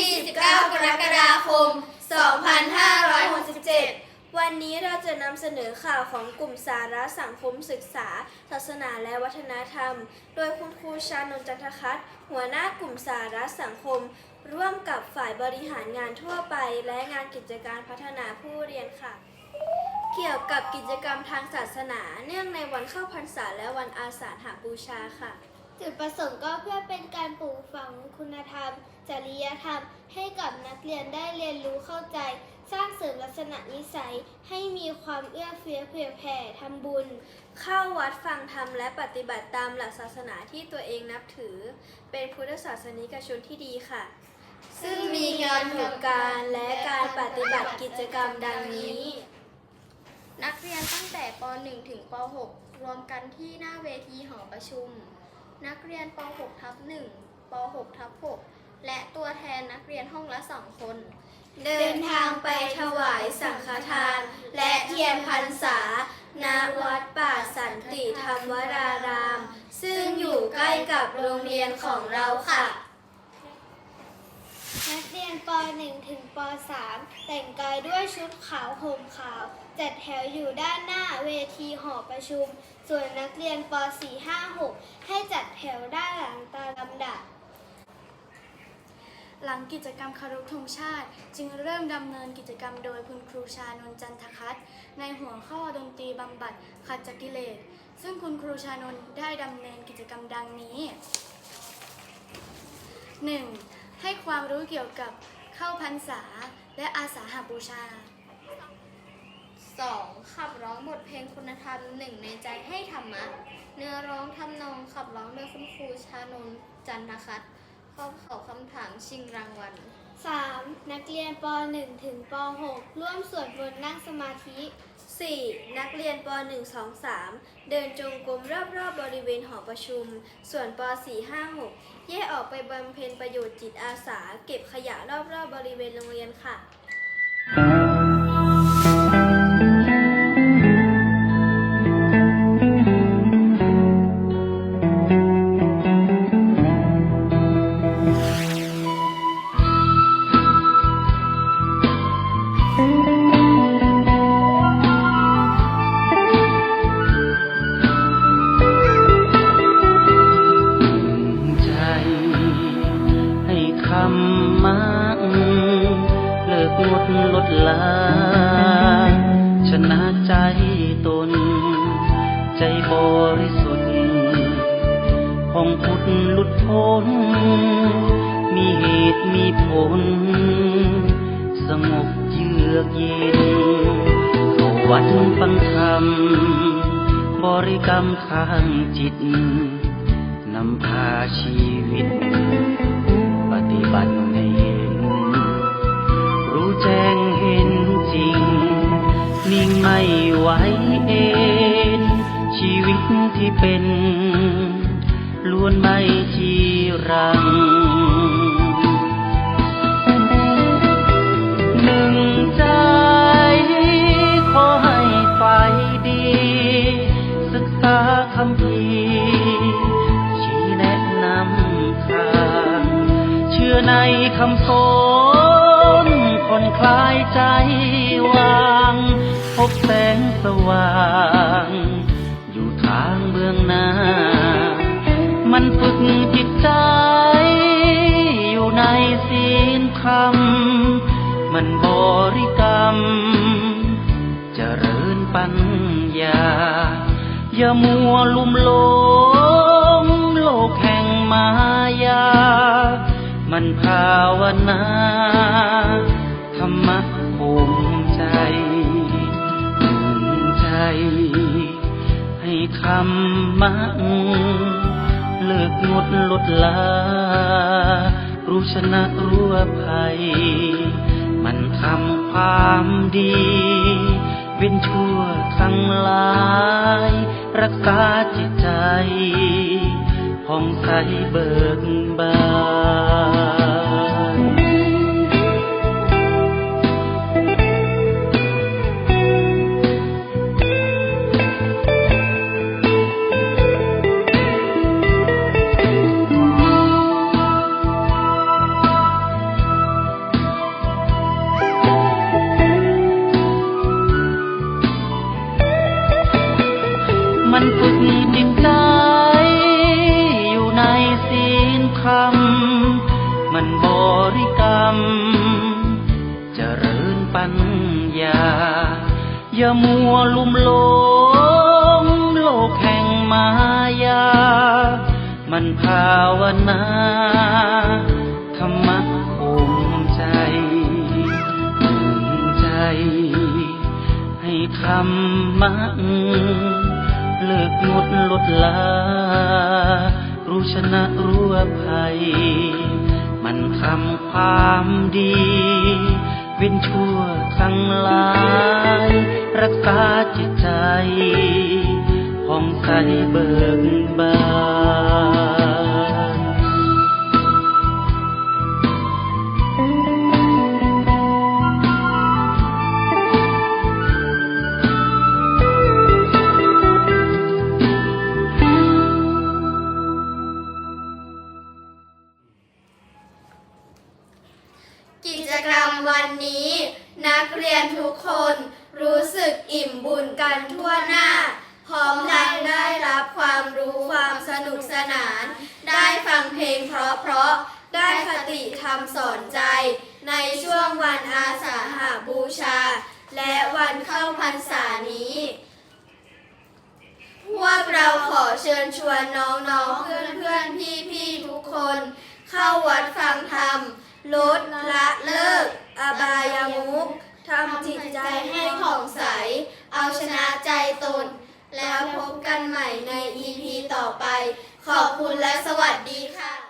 ที่ 29 กรกฎาคม 2567 วันนี้เราจะนำเสนอข่าวของกลุ่มสาระสังคมศึกษา ศาสนาและวัฒนธรรม โดยคุณครูชานนท์จันทคัตหัวหน้ากลุ่มสาระสังคม ร่วมกับฝ่ายบริหารงานทั่วไป และงานกิจการพัฒนาผู้เรียนค่ะ เกี่ยวกับกิจกรรมทางศาสนา เนื่องในวันเข้าพรรษาและวันอาสาฬหบูชาค่ะ จุดประสงค์ก็เพื่อเป็นการ คุณธรรม จริยธรรม ให้กับนักเรียนได้เรียนรู้เข้าใจ สร้างเสริมลักษณะนิสัย ให้มีความเอื้อเฟื้อเผื่อแผ่ทำบุญ เข้าวัดฟังธรรมและปฏิบัติตามหลักศาสนาที่ตัวเองนับถือ เป็นพุทธศาสนิกชนที่ดีค่ะ ซึ่งมีงานหมู่การและการปฏิบัติกิจกรรมดังนี้ นักเรียนตั้งแต่ป .1 ถึงป .6 รวมกันที่หน้าเวทีหอประชุม นักเรียนป .6 ทับ1 ป .6 ทับ6และตัวแทนนักเรียนห้องละสองคน เดินทางไปถวายสังฆทาน และเทียนพรรษาณวัดป่าสันติธรรมวราราม ซึ่งอยู่ใกล้กับโรงเรียนของเราค่ะ นักเรียนป .1 ถึงป .3 แต่งกายด้วยชุดขาวห่มขาว จัดแถวอยู่ด้านหน้าเวทีหอประชุม ส่วนนักเรียนป .4 5 6 ให้จัดแถวด้านหลังตามลำดับ หลังกิจกรรมคารพธงชาติ จึงเริ่มดำเนินกิจกรรมโดยคุณครูชานนจันทคัตในหัวข้อดนตรีบำบัดขัดจากกิเลส ซึ่งคุณครูชานนท์ได้ดำเนินกิจกรรมดังนี้ 1. ให้ความรู้เกี่ยวกับเข้าพรรษาและอาสาหาบูชา 2. ขับร้องบทเพลงคุณธรรมหนึ่งในใจให้ธรรมะ เนื้อร้องทำนองขับร้องโดยคุณครูชานนจันทคัต ข้อขอคำถามชิงรางวัล 3. นักเรียนป .1 ถึงป .6 ร่วมสวดมนต์นั่งสมาธิ 4. นักเรียนป .1 2 3 เดินจงกรมรอบๆบบริเวณหอประชุม ส่วนป .4 5 6 แยกออกไปบำเพ็ญประโยชน์จิตอาสา เก็บขยะรอบๆบริเวณโรงเรียนค่ะ คำมักเลิกงดลดลา ชนะใจตน ใจบริสุทธิ์ของพุทธหลุดพ้น มีเหตุมีผล สงบเยือกเย็นเข้าวัดฟังธรรม บริกรรมทางจิต นำพาชีวิต ที่เป็น ล้วนไม่จีรัง หนึ่งใจขอให้ไฟดี ศึกษาคำพีชี้แนะนำทางเชื่อในคำสอนคนคลายใจวาง พบแสงสว่าง ปัญญา อย่ามัวลุ่มหลงโลกแห่งมายา มันภาวนาธรรมะภูมิใจภูมิใจ ให้ธรรมะเลิกงดลดลา รู้ชนะรู้ภัย มันทำความดี เว้นชั่วทั้งหลาย รักษาจิตใจผ่องใสเบิกบาน ปัญญา อย่ามัวลุ่มหลงโลกแห่งมายา มันภาวนาธรรมะคงใจถึงใจ ให้ธรรมะเลิกงดลดลา รู้ชนะรู้อภัย มันทำความดี วินชั่วทั้งหลาย รักษาจิตใจผ่องใสเบิกบาน นุกสนาน ได้ฟังเพลงเพราะๆ ได้คติธรรมสอนใจ ในช่วงวันอาสาหาบูชา และวันเข้าพรรษานี้ พวกเราขอเชิญชวนน้องๆ เพื่อนๆ พี่ๆ ทุกคน เข้าวัดฟังธรรม ลดละเลิก อบายามุขทำจิตใจให้ผ่องใส เอาชนะใจตน แล้วพบกันใหม่ใน EP ต่อไป ขอบคุณและสวัสดีค่ะ